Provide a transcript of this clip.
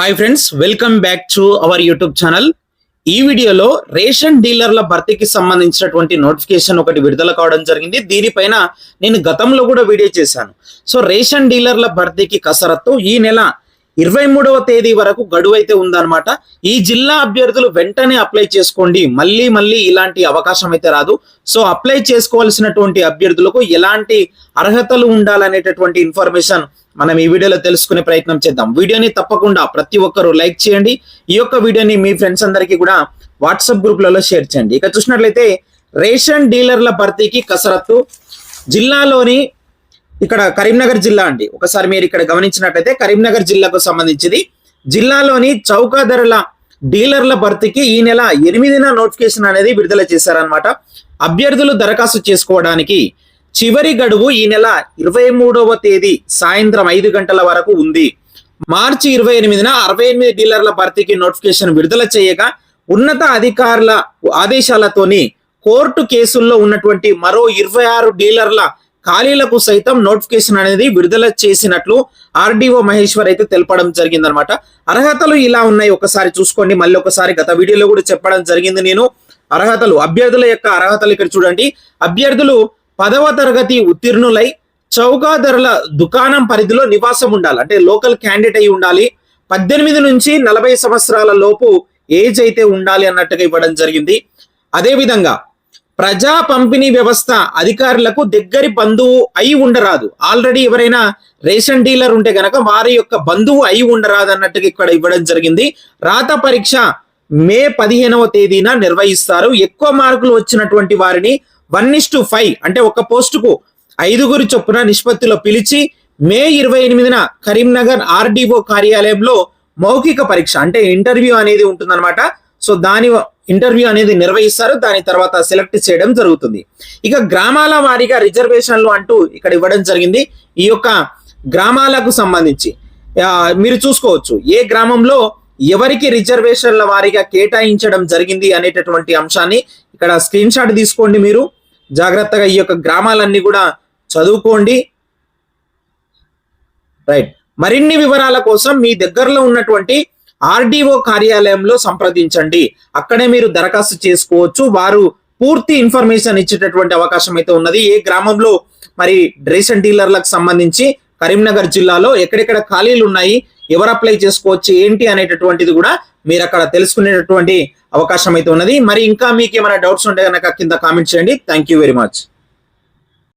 Hi friends welcome back to our YouTube channel ఈ వీడియోలో ration డీలర్ల భర్తీకి సంబంధించినటువంటి నోటిఫికేషన్ ఒకటి విడుదల కావడం జరిగింది. దీనిపైన నేను గతంలో కూడా వీడియో చేశాను. సో రేషన్ డీలర్ల భర్తీకి కసరత్తు ఈ నెల ఇరవై మూడవ తేదీ వరకు గడువు అయితే ఉందన్నమాట. ఈ జిల్లా అభ్యర్థులు వెంటనే అప్లై చేసుకోండి. మళ్ళీ మళ్ళీ ఇలాంటి అవకాశం అయితే రాదు. సో అప్లై చేసుకోవాల్సినటువంటి అభ్యర్థులకు ఎలాంటి అర్హతలు ఉండాలనేటటువంటి ఇన్ఫర్మేషన్ మనం ఈ వీడియోలో తెలుసుకునే ప్రయత్నం చేద్దాం. వీడియోని తప్పకుండా ప్రతి ఒక్కరూ లైక్ చేయండి. ఈ యొక్క వీడియోని మీ ఫ్రెండ్స్ అందరికీ కూడా వాట్సాప్ గ్రూప్లలో షేర్ చేయండి. ఇక చూసినట్లయితే రేషన్ డీలర్ల భర్తీకి కసరత్తు. జిల్లాలోని ఇక్కడ కరీంనగర్ జిల్లా అండి. ఒకసారి మీరు ఇక్కడ గమనించినట్లయితే కరీంనగర్ జిల్లాకు సంబంధించింది. జిల్లాలోని చౌకాధరల డీలర్ల భర్తీకి ఈ నెల ఎనిమిదిన నోటిఫికేషన్ అనేది విడుదల చేశారనమాట అభ్యర్థులు దరఖాస్తు చేసుకోవడానికి చివరి గడువు ఈ నెల ఇరవై మూడవ తేదీ సాయంత్రం ఐదు గంటల వరకు ఉంది. మార్చి ఇరవై ఎనిమిదిన అరవై ఎనిమిది డీలర్ల భర్తీకి నోటిఫికేషన్ విడుదల చేయగా ఉన్నత అధికారుల ఆదేశాలతోని కోర్టు కేసుల్లో ఉన్నటువంటి మరో ఇరవై ఆరు డీలర్ల ఖాళీలకు సైతం నోటిఫికేషన్ అనేది విడుదల చేసినట్లు ఆర్డీఓ మహేశ్వర్ అయితే తెలపడం జరిగిందనమాట అర్హతలు ఇలా ఉన్నాయి ఒకసారి చూసుకోండి మళ్ళీ ఒకసారి గత వీడియోలో కూడా చెప్పడం జరిగింది నేను. అర్హతలు అభ్యర్థుల యొక్క అర్హతలు ఇక్కడ చూడండి. అభ్యర్థులు పదవ తరగతి ఉత్తీర్ణులై చౌకా ధరల దుకాణం పరిధిలో నివాసం ఉండాలి. అంటే లోకల్ క్యాండిడేట్ అయి ఉండాలి. పద్దెనిమిది నుంచి నలభై సంవత్సరాల లోపు ఏజ్ అయితే ఉండాలి అన్నట్టుగా ఇవ్వడం జరిగింది. అదే విధంగా ప్రజా పంపిణీ వ్యవస్థ అధికారులకు దగ్గరి బంధువు అయి ఉండరాదు. ఆల్రెడీ ఎవరైనా రేషన్ డీలర్ ఉంటే గనక వారి యొక్క బంధువు అయి ఉండరాదు అన్నట్టుగా ఇక్కడ ఇవ్వడం జరిగింది. రాత పరీక్ష మే పదిహేనవ తేదీన నిర్వహిస్తారు. ఎక్కువ మార్కులు వచ్చినటువంటి వారిని వన్ ఇస్ టు ఫైవ్ అంటే ఒక పోస్టుకు ఐదుగురు చొప్పున నిష్పత్తిలో పిలిచి మే ఇరవై ఎనిమిదిన కరీంనగర్ ఆర్డీఓ కార్యాలయంలో మౌఖిక పరీక్ష అంటే ఇంటర్వ్యూ అనేది ఉంటుందన్నమాట. సో దాని ఇంటర్వ్యూ అనేది నిర్వహిస్తారు. దాని తర్వాత సెలెక్ట్ చేయడం జరుగుతుంది. ఇక గ్రామాల వారీగా రిజర్వేషన్లు అంటూ ఇక్కడ ఇవ్వడం జరిగింది. ఈ యొక్క గ్రామాలకు సంబంధించి మీరు చూసుకోవచ్చు. ఏ గ్రామంలో ఎవరికి రిజర్వేషన్ల వారీగా కేటాయించడం జరిగింది అనేటటువంటి అంశాన్ని ఇక్కడ స్క్రీన్ షాట్ తీసుకోండి మీరు. జాగ్రత్తగా ఈ యొక్క గ్రామాలన్నీ కూడా చదువుకోండి. రైట్. మరిన్ని వివరాల కోసం మీ దగ్గరలో ఉన్నటువంటి ఆర్డీఓ కార్యాలయంలో సంప్రదించండి. అక్కడే మీరు దరఖాస్తు చేసుకోవచ్చు. వారు పూర్తి ఇన్ఫర్మేషన్ ఇచ్చేటటువంటి అవకాశం అయితే ఉన్నది. ఏ గ్రామంలో మరి రేషన్ డీలర్లకు సంబంధించి కరీంనగర్ జిల్లాలో ఎక్కడెక్కడ ఖాళీలు ఉన్నాయి ఎవరు అప్లై చేసుకోవచ్చు ఏంటి అనేటటువంటిది కూడా మీరు అక్కడ తెలుసుకునేటటువంటి అవకాశం అయితే ఉన్నది. మరి ఇంకా మీకు ఏమైనా డౌట్స్ ఉంటే కనుక కింద కామెంట్ చేయండి. Thank you very much